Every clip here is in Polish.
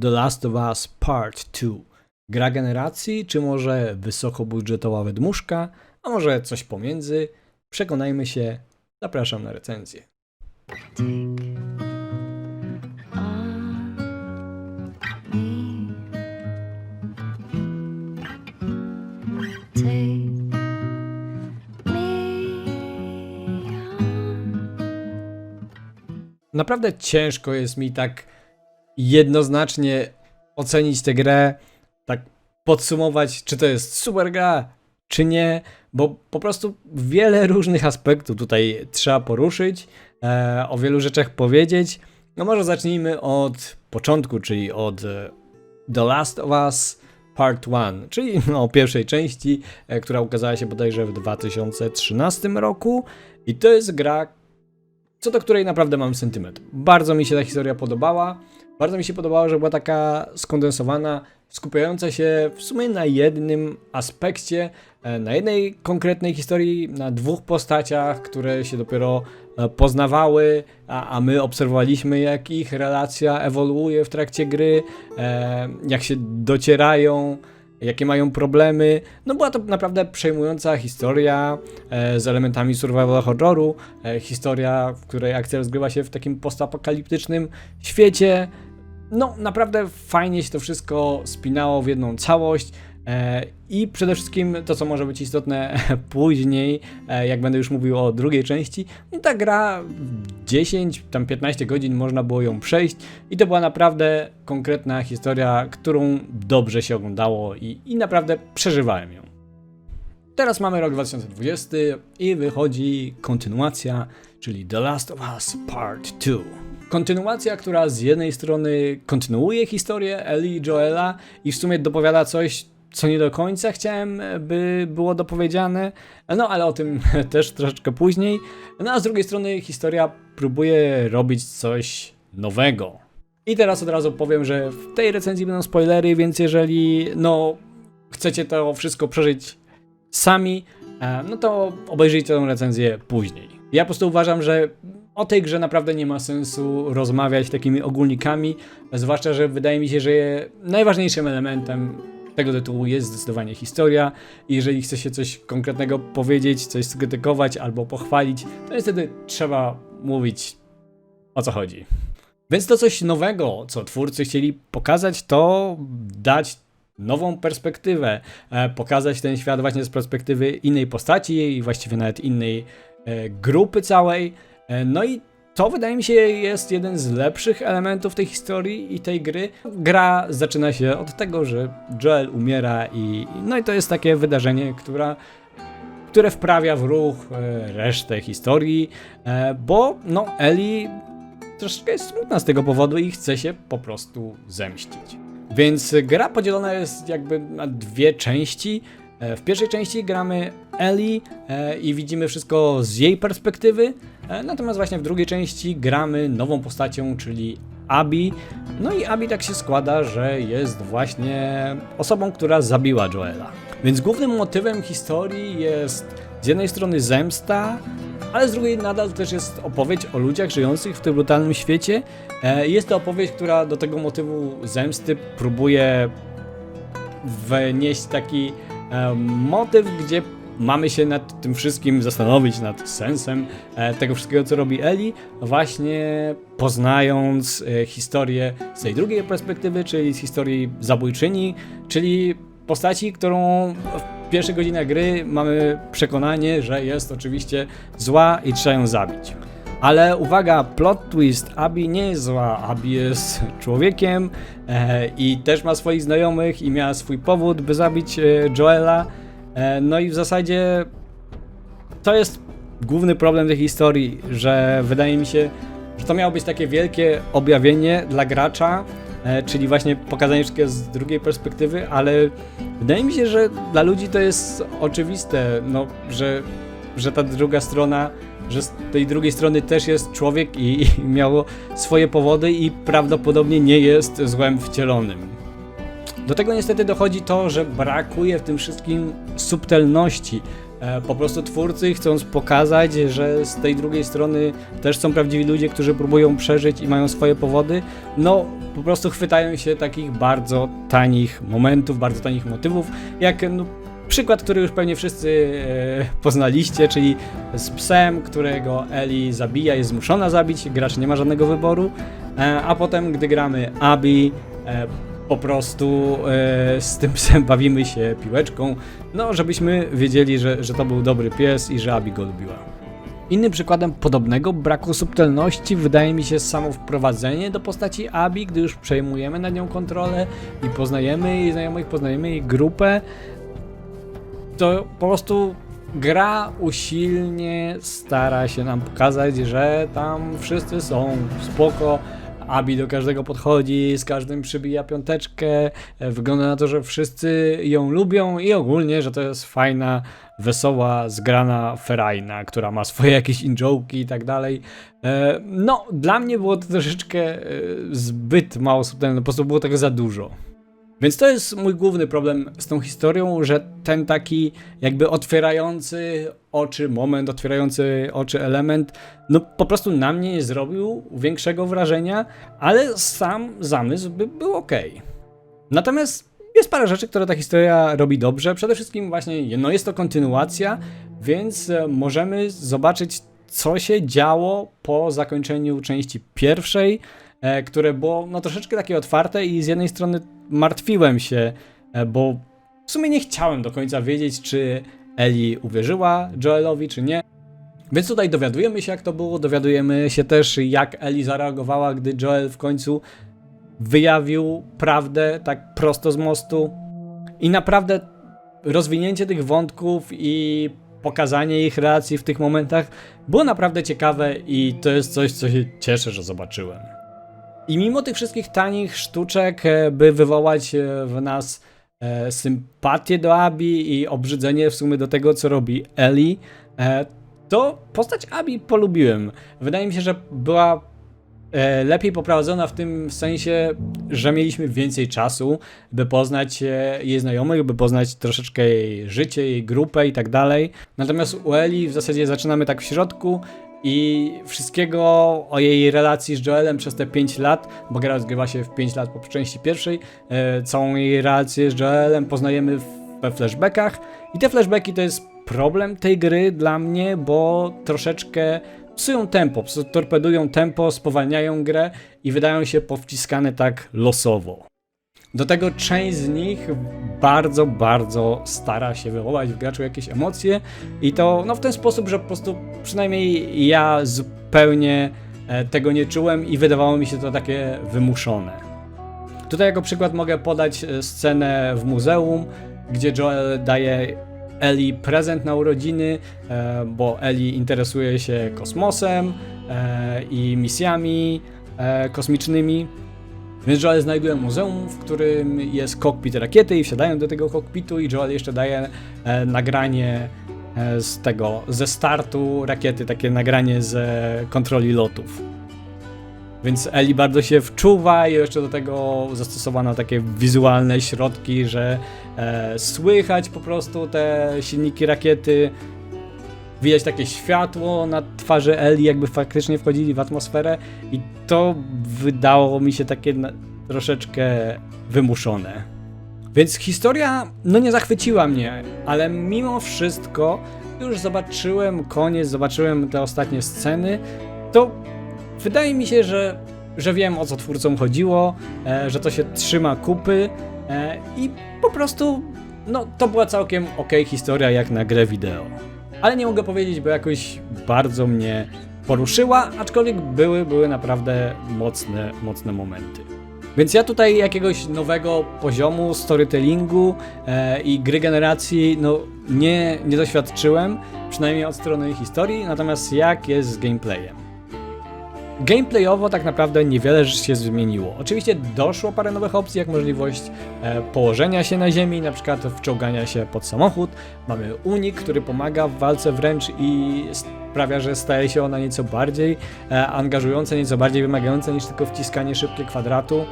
The Last of Us Part 2. Gra generacji, czy może wysokobudżetowa wydmuszka, a może coś pomiędzy? Przekonajmy się. Zapraszam na recenzję. Naprawdę ciężko jest mi tak jednoznacznie ocenić tę grę, tak podsumować, czy to jest super gra, czy nie, bo po prostu wiele różnych aspektów tutaj trzeba poruszyć, e, o wielu rzeczach powiedzieć. No może zacznijmy od początku, czyli od e, The Last of Us Part 1, czyli no, pierwszej części, e, która ukazała się bodajże w 2013 roku. I to jest gra, co do której naprawdę mam sentyment. Bardzo mi się ta historia podobała. Bardzo mi się podobało, że była taka skondensowana, skupiająca się w sumie na jednym aspekcie, e, na jednej konkretnej historii, na dwóch postaciach, które się dopiero e, poznawały, a, a my obserwowaliśmy, jak ich relacja ewoluuje w trakcie gry, e, jak się docierają jakie mają problemy. No była to naprawdę przejmująca historia z elementami survival horroru, historia, w której akcja rozgrywa się w takim postapokaliptycznym świecie. No naprawdę fajnie się to wszystko spinało w jedną całość. E, I przede wszystkim to, co może być istotne później, e, jak będę już mówił o drugiej części, no ta gra w 10, tam 15 godzin można było ją przejść i to była naprawdę konkretna historia, którą dobrze się oglądało i, i naprawdę przeżywałem ją. Teraz mamy rok 2020 i wychodzi kontynuacja, czyli The Last of Us Part 2. Kontynuacja, która z jednej strony kontynuuje historię Ellie i Joela i w sumie dopowiada coś, co nie do końca chciałem, by było dopowiedziane, no ale o tym też troszeczkę później. No a z drugiej strony historia próbuje robić coś nowego. I teraz od razu powiem, że w tej recenzji będą spoilery, więc jeżeli no chcecie to wszystko przeżyć sami, e, no to obejrzyjcie tę recenzję później. Ja po prostu uważam, że o tej grze naprawdę nie ma sensu rozmawiać takimi ogólnikami, zwłaszcza, że wydaje mi się, że najważniejszym elementem tego tytułu jest zdecydowanie historia jeżeli chce się coś konkretnego powiedzieć, coś skrytykować albo pochwalić, to niestety trzeba mówić o co chodzi. Więc to coś nowego, co twórcy chcieli pokazać, to dać nową perspektywę, e, pokazać ten świat właśnie z perspektywy innej postaci i właściwie nawet innej e, grupy całej. E, No i to wydaje mi się jest jeden z lepszych elementów tej historii i tej gry. Gra zaczyna się od tego, że Joel umiera i no i to jest takie wydarzenie, która które wprawia w ruch e, resztę historii, e, bo no Ellie troszeczkę jest smutna z tego powodu i chce się po prostu zemścić. Więc gra podzielona jest jakby na dwie części. E, W pierwszej części gramy Ellie e, i widzimy wszystko z jej perspektywy, e, natomiast właśnie w drugiej części gramy nową postacią, czyli Abby. No i Abby tak się składa, że jest właśnie osobą, która zabiła Joela. Więc głównym motywem historii jest z jednej strony zemsta, ale z drugiej nadal też jest opowieść o ludziach żyjących w tym brutalnym świecie. Jest to opowieść, która do tego motywu zemsty próbuje wnieść taki e, motyw, gdzie mamy się nad tym wszystkim zastanowić, nad sensem e, tego wszystkiego, co robi Eli, właśnie poznając e, historię z tej drugiej perspektywy, czyli z historii zabójczyni, czyli postaci, którą w pierwszych godzinach gry mamy przekonanie, że jest oczywiście zła i trzeba ją zabić. Ale uwaga, plot twist, Abby nie jest zła, Abby jest człowiekiem e, i też ma swoich znajomych i miała swój powód, by zabić e, Joela. E, no i w zasadzie to jest główny problem tej historii, że wydaje mi się, że to miało być takie wielkie objawienie dla gracza, e, czyli właśnie pokazanie wszystkiego z drugiej perspektywy, ale wydaje mi się, że dla ludzi to jest oczywiste, no, że, że ta druga strona, że z tej drugiej strony też jest człowiek i, i miało swoje powody i prawdopodobnie nie jest złem wcielonym. Do tego niestety dochodzi to, że brakuje w tym wszystkim subtelności. E, Po prostu twórcy chcąc pokazać, że z tej drugiej strony też są prawdziwi ludzie, którzy próbują przeżyć i mają swoje powody, no po prostu chwytają się takich bardzo tanich momentów, bardzo tanich motywów, jak no, przykład, który już pewnie wszyscy e, poznaliście, czyli z psem, którego Eli zabija, jest zmuszona zabić, gracz nie ma żadnego wyboru, e, a potem, gdy gramy Abby, e, po prostu e, z tym psem bawimy się piłeczką, no żebyśmy wiedzieli, że, że to był dobry pies i że Abby go lubiła. Innym przykładem podobnego braku subtelności wydaje mi się samo wprowadzenie do postaci Abi, gdy już przejmujemy nad nią kontrolę i poznajemy jej znajomych, poznajemy jej grupę. To po prostu gra usilnie stara się nam pokazać, że tam wszyscy są spoko. Abi do każdego podchodzi, z każdym przybija piąteczkę. Wygląda na to, że wszyscy ją lubią i ogólnie, że to jest fajna, wesoła, zgrana ferajna, która ma swoje jakieś injołki i tak dalej. E, No, dla mnie było to troszeczkę e, zbyt mało subtelne, po prostu było tego za dużo. Więc to jest mój główny problem z tą historią, że ten taki jakby otwierający oczy moment, otwierający oczy element, no po prostu na mnie nie zrobił większego wrażenia, ale sam zamysł by był ok. Natomiast jest parę rzeczy, które ta historia robi dobrze. Przede wszystkim właśnie, no jest to kontynuacja, więc e, możemy zobaczyć, co się działo po zakończeniu części pierwszej, e, które było no troszeczkę takie otwarte i z jednej strony martwiłem się, e, bo w sumie nie chciałem do końca wiedzieć, czy Eli uwierzyła Joelowi, czy nie. Więc tutaj dowiadujemy się, jak to było, dowiadujemy się też, jak Eli zareagowała, gdy Joel w końcu wyjawił prawdę tak prosto z mostu. I naprawdę rozwinięcie tych wątków i pokazanie ich relacji w tych momentach było naprawdę ciekawe i to jest coś, co się cieszę, że zobaczyłem. I mimo tych wszystkich tanich sztuczek, e, by wywołać e, w nas e, sympatię do Abi i obrzydzenie w sumie do tego, co robi Eli, to postać Abi polubiłem. Wydaje mi się, że była lepiej poprowadzona w tym sensie, że mieliśmy więcej czasu, by poznać jej znajomych, by poznać troszeczkę jej życie, jej grupę i tak dalej. Natomiast u Eli w zasadzie zaczynamy tak w środku i wszystkiego o jej relacji z Joelem przez te 5 lat, bo gra rozgrywa się w 5 lat po części pierwszej, e, całą jej relację z Joelem poznajemy we flashbackach i te flashbacki to jest problem tej gry dla mnie, bo troszeczkę psują tempo, torpedują tempo, spowalniają grę i wydają się powciskane tak losowo. Do tego część z nich bardzo, bardzo stara się wywołać w graczu jakieś emocje i to no, w ten sposób, że po prostu przynajmniej ja zupełnie e, tego nie czułem i wydawało mi się to takie wymuszone. Tutaj jako przykład mogę podać e, scenę w muzeum, gdzie Joel daje Eli prezent na urodziny, e, bo Eli interesuje się kosmosem i misjami kosmicznymi. Więc Joel znajduje muzeum, w którym jest kokpit rakiety i wsiadają do tego kokpitu i Joel jeszcze daje e, nagranie e, z tego, ze startu rakiety, takie nagranie z kontroli lotów. Więc Eli bardzo się wczuwa i jeszcze do tego zastosowano takie wizualne środki, że e, słychać po prostu te silniki rakiety, widać takie światło na twarzy Eli, jakby faktycznie wchodzili w atmosferę i to wydało mi się takie troszeczkę wymuszone. Więc historia, no nie zachwyciła mnie, ale mimo wszystko już zobaczyłem koniec, zobaczyłem te ostatnie sceny, to wydaje mi się, że, że wiem o co twórcom chodziło, e, że to się trzyma kupy e, i po prostu, no to była całkiem ok historia jak na grę wideo. Ale nie mogę powiedzieć, bo jakoś bardzo mnie poruszyła, aczkolwiek były, były naprawdę mocne, mocne momenty. Więc ja tutaj jakiegoś nowego poziomu storytellingu e, i gry generacji no, nie, nie doświadczyłem, przynajmniej od strony historii, natomiast jak jest z gameplayem. Gameplayowo tak naprawdę niewiele się zmieniło. Oczywiście doszło parę nowych opcji, jak możliwość e, położenia się na ziemi, na przykład wczołgania się pod samochód. Mamy unik, który pomaga w walce wręcz i sprawia, że staje się ona nieco bardziej e, angażująca, nieco bardziej wymagająca niż tylko wciskanie szybkie kwadratu.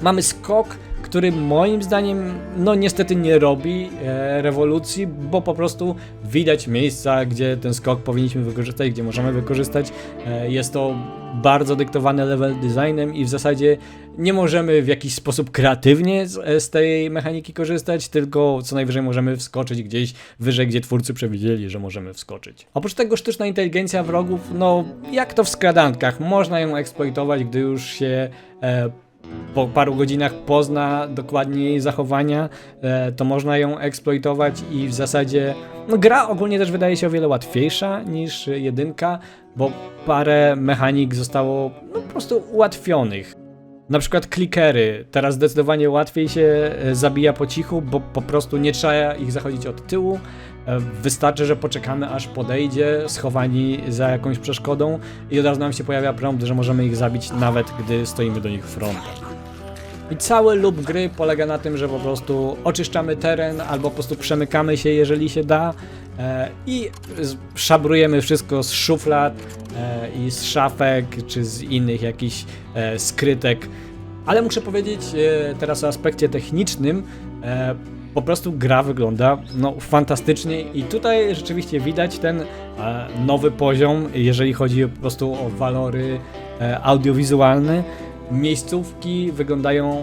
Mamy skok, który moim zdaniem, no niestety nie robi e, rewolucji, bo po prostu widać miejsca, gdzie ten skok powinniśmy wykorzystać, gdzie możemy wykorzystać. E, jest to bardzo dyktowane level designem i w zasadzie nie możemy w jakiś sposób kreatywnie z, z tej mechaniki korzystać, tylko co najwyżej możemy wskoczyć gdzieś wyżej, gdzie twórcy przewidzieli, że możemy wskoczyć. Oprócz tego sztuczna inteligencja wrogów, no jak to w skradankach, można ją eksploitować, gdy już się e, po paru godzinach pozna dokładnie jej zachowania, e, to można ją eksploitować i w zasadzie no, gra ogólnie też wydaje się o wiele łatwiejsza niż jedynka, bo parę mechanik zostało no, po prostu ułatwionych. Na przykład klikery. Teraz zdecydowanie łatwiej się e, zabija po cichu, bo po prostu nie trzeba ich zachodzić od tyłu. E, Wystarczy, że poczekamy aż podejdzie, schowani za jakąś przeszkodą i od razu nam się pojawia prompt, że możemy ich zabić nawet gdy stoimy do nich frontem. I cały lub gry polega na tym, że po prostu oczyszczamy teren albo po prostu przemykamy się, jeżeli się da e, i szabrujemy wszystko z szuflad e, i z szafek czy z innych jakichś e, skrytek. Ale muszę powiedzieć e, teraz o aspekcie technicznym. E, po prostu gra wygląda no, fantastycznie i tutaj rzeczywiście widać ten e, nowy poziom, jeżeli chodzi po prostu o walory e, audiowizualne. Miejscówki wyglądają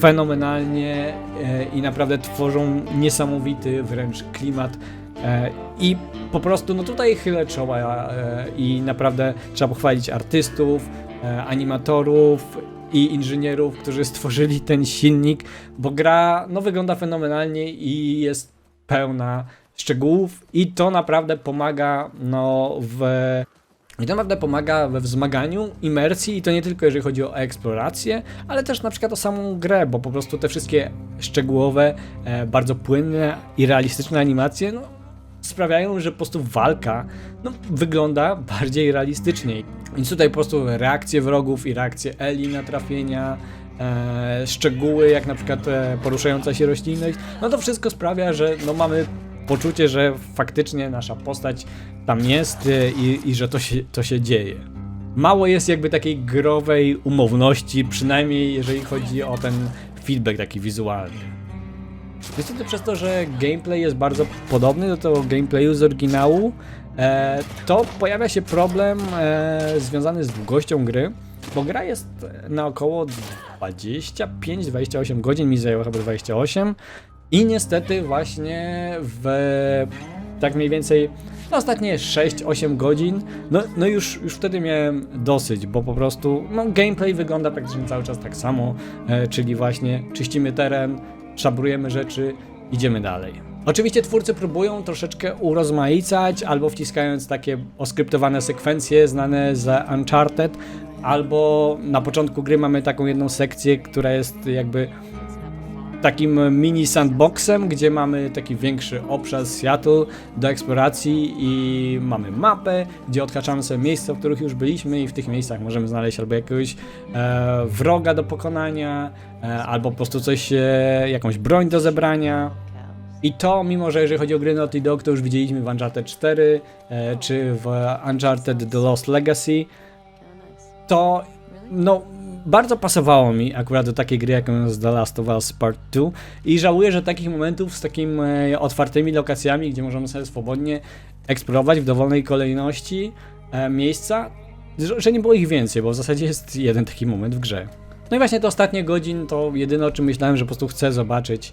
fenomenalnie e, i naprawdę tworzą niesamowity wręcz klimat. I po prostu, no tutaj chylę czoła i naprawdę trzeba pochwalić artystów, animatorów i inżynierów, którzy stworzyli ten silnik, bo gra no, wygląda fenomenalnie i jest pełna szczegółów i to naprawdę pomaga no, w i to naprawdę pomaga we wzmaganiu imersji i to nie tylko jeżeli chodzi o eksplorację, ale też na przykład o samą grę, bo po prostu te wszystkie szczegółowe, e, bardzo płynne i realistyczne animacje no, sprawiają, że po prostu walka no, wygląda bardziej realistycznie. Więc tutaj po prostu reakcje wrogów i reakcje Eli na trafienia, e, szczegóły jak na przykład e, poruszająca się roślinność, no to wszystko sprawia, że no, mamy poczucie, że faktycznie nasza postać tam jest e, i, i że to się, to się dzieje. Mało jest jakby takiej growej umowności, przynajmniej jeżeli chodzi o ten feedback taki wizualny. Niestety przez to, że gameplay jest bardzo podobny do tego gameplayu z oryginału, e, to pojawia się problem e, związany z długością gry, bo gra jest na około 25-28 godzin, mi zajęło chyba 28 i niestety właśnie w tak mniej więcej no ostatnie 6-8 godzin, no, no już, już wtedy miałem dosyć, bo po prostu no, gameplay wygląda praktycznie cały czas tak samo, e, czyli właśnie czyścimy teren, szabrujemy rzeczy, idziemy dalej. Oczywiście twórcy próbują troszeczkę urozmaicać, albo wciskając takie oskryptowane sekwencje znane z Uncharted, albo na początku gry mamy taką jedną sekcję, która jest jakby takim mini sandboxem, gdzie mamy taki większy obszar Seattle do eksploracji i mamy mapę, gdzie odhaczamy sobie miejsca, w których już byliśmy i w tych miejscach możemy znaleźć albo jakiegoś e, wroga do pokonania, e, albo po prostu coś, e, jakąś broń do zebrania. I to, mimo że jeżeli chodzi o gry Naughty Dog, to już widzieliśmy w Uncharted 4, e, czy w Uncharted The Lost Legacy, to no, bardzo pasowało mi akurat do takiej gry, jaką jest The Last of Us Part 2 i żałuję, że takich momentów z takimi e, otwartymi lokacjami, gdzie możemy sobie swobodnie eksplorować w dowolnej kolejności e, miejsca, że, nie było ich więcej, bo w zasadzie jest jeden taki moment w grze. No i właśnie te ostatnie godzin to jedyne o czym myślałem, że po prostu chcę zobaczyć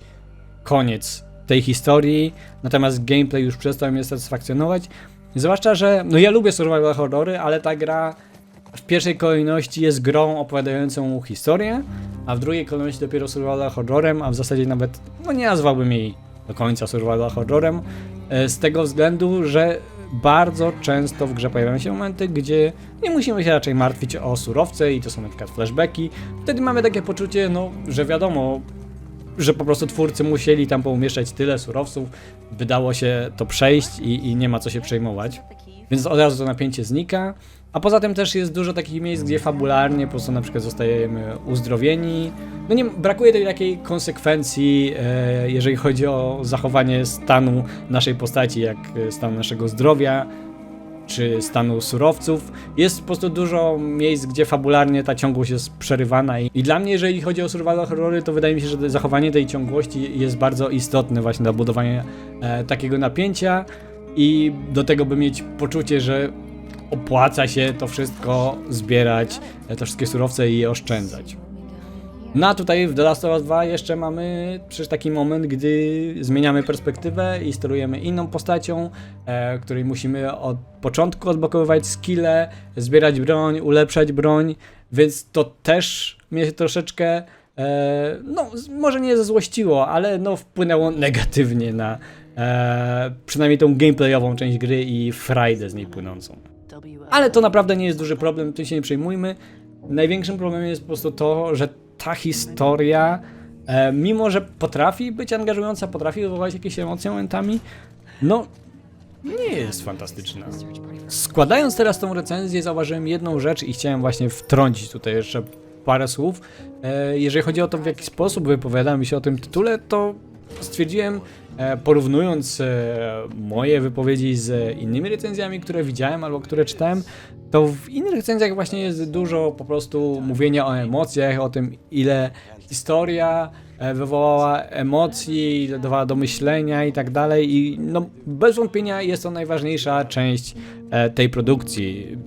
koniec tej historii, natomiast gameplay już przestał mnie satysfakcjonować. Zwłaszcza, że no ja lubię survival horrory, ale ta gra w pierwszej kolejności jest grą opowiadającą historię, a w drugiej kolejności dopiero survival horrorem, a w zasadzie nawet no nie nazwałbym jej do końca survival horrorem, e, z tego względu, że bardzo często w grze pojawiają się momenty, gdzie nie musimy się raczej martwić o surowce i to są na przykład flashbacki. Wtedy mamy takie poczucie, no, że wiadomo, że po prostu twórcy musieli tam poumieszczać tyle surowców, wydało się to przejść i, i nie ma co się przejmować. Więc od razu to napięcie znika. A poza tym też jest dużo takich miejsc, gdzie fabularnie po prostu na przykład zostajemy uzdrowieni. No nie, brakuje tej takiej konsekwencji, e, jeżeli chodzi o zachowanie stanu naszej postaci, jak stan naszego zdrowia. czy stanu surowców. Jest po prostu dużo miejsc, gdzie fabularnie ta ciągłość jest przerywana i, i dla mnie, jeżeli chodzi o survival horrory, to wydaje mi się, że zachowanie tej ciągłości jest bardzo istotne właśnie dla budowania e, takiego napięcia i do tego, by mieć poczucie, że opłaca się to wszystko zbierać, te wszystkie surowce i je oszczędzać. No a tutaj w The Last of Us 2 jeszcze mamy przecież taki moment, gdy zmieniamy perspektywę i sterujemy inną postacią, e, której musimy od początku odblokowywać skille, zbierać broń, ulepszać broń, więc to też mnie się troszeczkę, e, no może nie zezłościło, ale no wpłynęło negatywnie na e, przynajmniej tą gameplayową część gry i frajdę z niej płynącą. Ale to naprawdę nie jest duży problem, tym się nie przejmujmy. Największym problemem jest po prostu to, że ta historia, e, mimo że potrafi być angażująca, potrafi wywołać jakieś emocje momentami, no nie jest fantastyczna. Składając teraz tą recenzję, zauważyłem jedną rzecz i chciałem właśnie wtrącić tutaj jeszcze parę słów. E, jeżeli chodzi o to, w jaki sposób wypowiadamy się o tym tytule, to stwierdziłem, porównując e, moje wypowiedzi z innymi recenzjami, które widziałem albo które czytałem, to w innych recenzjach właśnie jest dużo po prostu mówienia o emocjach, o tym ile historia e, wywołała emocji, dawała do myślenia i tak dalej i no bez wątpienia jest to najważniejsza część e, tej produkcji.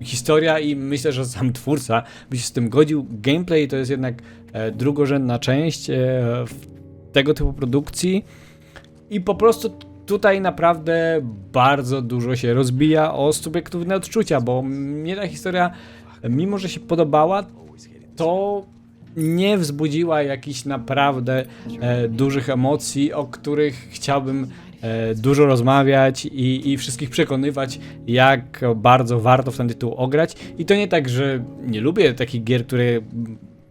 Historia i myślę, że sam twórca by się z tym godził. Gameplay to jest jednak e, drugorzędna część e, tego typu produkcji i po prostu tutaj naprawdę bardzo dużo się rozbija o subiektywne odczucia, bo mnie ta historia, mimo że się podobała, to nie wzbudziła jakichś naprawdę e, dużych emocji, o których chciałbym e, dużo rozmawiać i, i wszystkich przekonywać, jak bardzo warto w ten tytuł ograć. I to nie tak, że nie lubię takich gier, które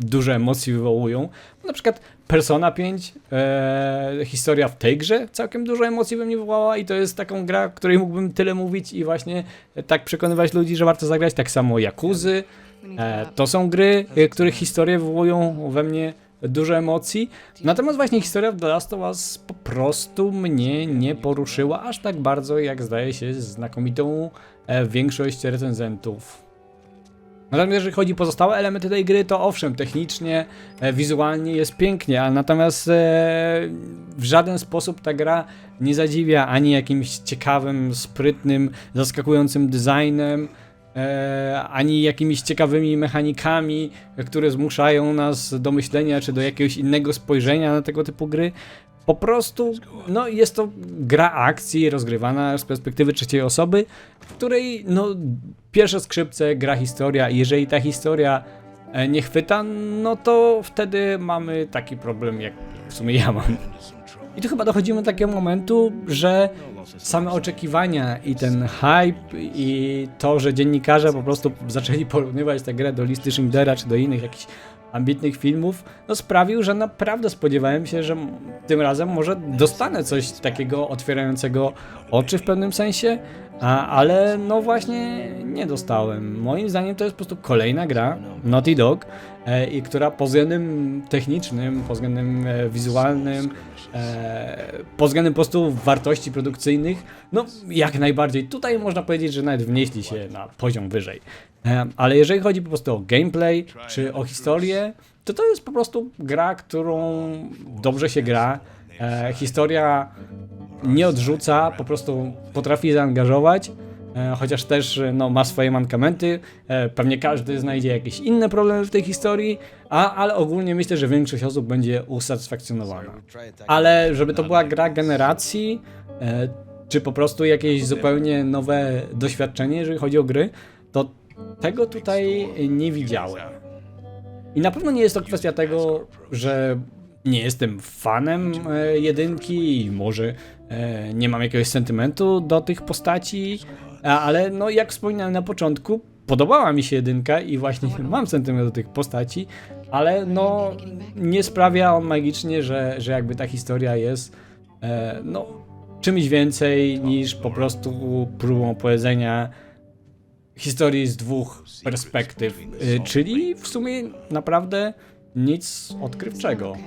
duże emocje wywołują. Na przykład Persona 5, e, historia w tej grze całkiem dużo emocji we mnie wywołała i to jest taką gra, której mógłbym tyle mówić i właśnie tak przekonywać ludzi, że warto zagrać. Tak samo Jakuzy. E, to są gry, e, których historie wywołują we mnie dużo emocji. Natomiast właśnie historia w The Last of Us po prostu mnie nie poruszyła aż tak bardzo, jak zdaje się znakomitą e, większość recenzentów. Natomiast jeżeli chodzi o pozostałe elementy tej gry, to owszem, technicznie, e, wizualnie jest pięknie, ale natomiast e, w żaden sposób ta gra nie zadziwia ani jakimś ciekawym, sprytnym, zaskakującym designem, e, ani jakimiś ciekawymi mechanikami, które zmuszają nas do myślenia czy do jakiegoś innego spojrzenia na tego typu gry. Po prostu, no jest to gra akcji rozgrywana z perspektywy trzeciej osoby, w której, no, pierwsze skrzypce, gra historia i jeżeli ta historia e, nie chwyta, no to wtedy mamy taki problem, jak w sumie ja mam. I tu chyba dochodzimy do takiego momentu, że same oczekiwania i ten hype i to, że dziennikarze po prostu zaczęli porównywać tę grę do listy Schindlera czy do innych jakichś ambitnych filmów, no sprawił, że naprawdę spodziewałem się, że tym razem może dostanę coś takiego otwierającego oczy w pewnym sensie, a, ale no właśnie nie dostałem. Moim zdaniem to jest po prostu kolejna gra Naughty Dog, e, i która pod względem technicznym, pod względem e, wizualnym, e, pod względem po prostu wartości produkcyjnych, no jak najbardziej. Tutaj można powiedzieć, że nawet wnieśli się na poziom wyżej. Ale jeżeli chodzi po prostu o gameplay czy o historię, to to jest po prostu gra, którą dobrze się gra. E, historia nie odrzuca, po prostu potrafi zaangażować, e, chociaż też e, no, ma swoje mankamenty. Pewnie każdy znajdzie jakieś inne problemy w tej historii, a, ale ogólnie myślę, że większość osób będzie usatysfakcjonowana. Ale żeby to była gra generacji, czy po prostu jakieś zupełnie nowe doświadczenie, jeżeli chodzi o gry, to tego tutaj nie widziałem. I na pewno nie jest to kwestia tego, że nie jestem fanem e, jedynki i może e, nie mam jakiegoś sentymentu do tych postaci, ale no jak wspominałem na początku, podobała mi się jedynka i właśnie mam sentyment do tych postaci, ale no nie sprawia on magicznie, że, że jakby ta historia jest e, no czymś więcej niż po prostu próbą powiedzenia historii z dwóch perspektyw, y, czyli w sumie naprawdę nic odkrywczego.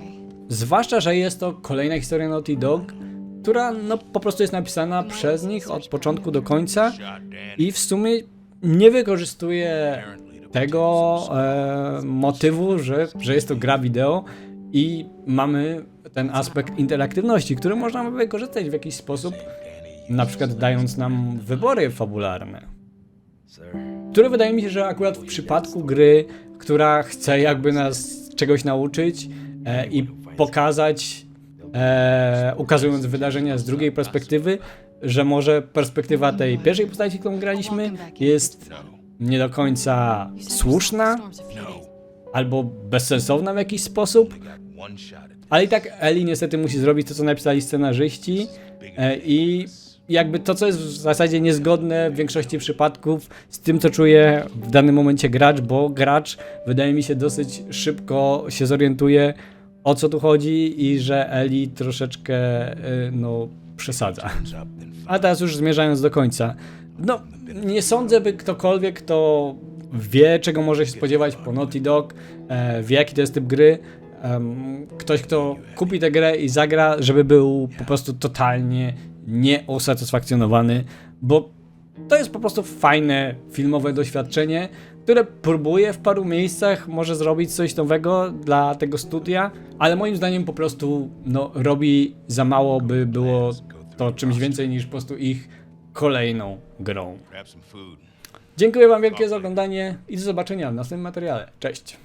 Zwłaszcza, że jest to kolejna historia Naughty Dog która no, po prostu jest napisana przez nich od początku do końca i w sumie nie wykorzystuje tego e, motywu, że, że jest to gra wideo i mamy ten aspekt interaktywności, który można wykorzystać w jakiś sposób, na przykład dając nam wybory fabularne. Które wydaje mi się, że akurat w przypadku gry, która chce jakby nas czegoś nauczyć e, i pokazać, e, ukazując wydarzenia z drugiej perspektywy, że może perspektywa tej pierwszej postaci, którą graliśmy, jest nie do końca słuszna albo bezsensowna w jakiś sposób, ale i tak Eli niestety musi zrobić to, co napisali scenarzyści e, i jakby to, co jest w zasadzie niezgodne w większości przypadków z tym, co czuje w danym momencie gracz, bo gracz wydaje mi się dosyć szybko się zorientuje o co tu chodzi i że Eli troszeczkę e, no przesadza. A teraz już zmierzając do końca. No, nie sądzę, by ktokolwiek, kto wie, czego może się spodziewać po Naughty Dog, e, wie, jaki to jest typ gry, ktoś, kto kupi tę grę i zagra, żeby był po prostu totalnie nieusatysfakcjonowany, bo to jest po prostu fajne filmowe doświadczenie, które próbuje w paru miejscach może zrobić coś nowego dla tego studia, ale moim zdaniem po prostu no, robi za mało, by było to czymś więcej niż po prostu ich kolejną grą. Dziękuję Wam wielkie za oglądanie i do zobaczenia w następnym materiale. Cześć!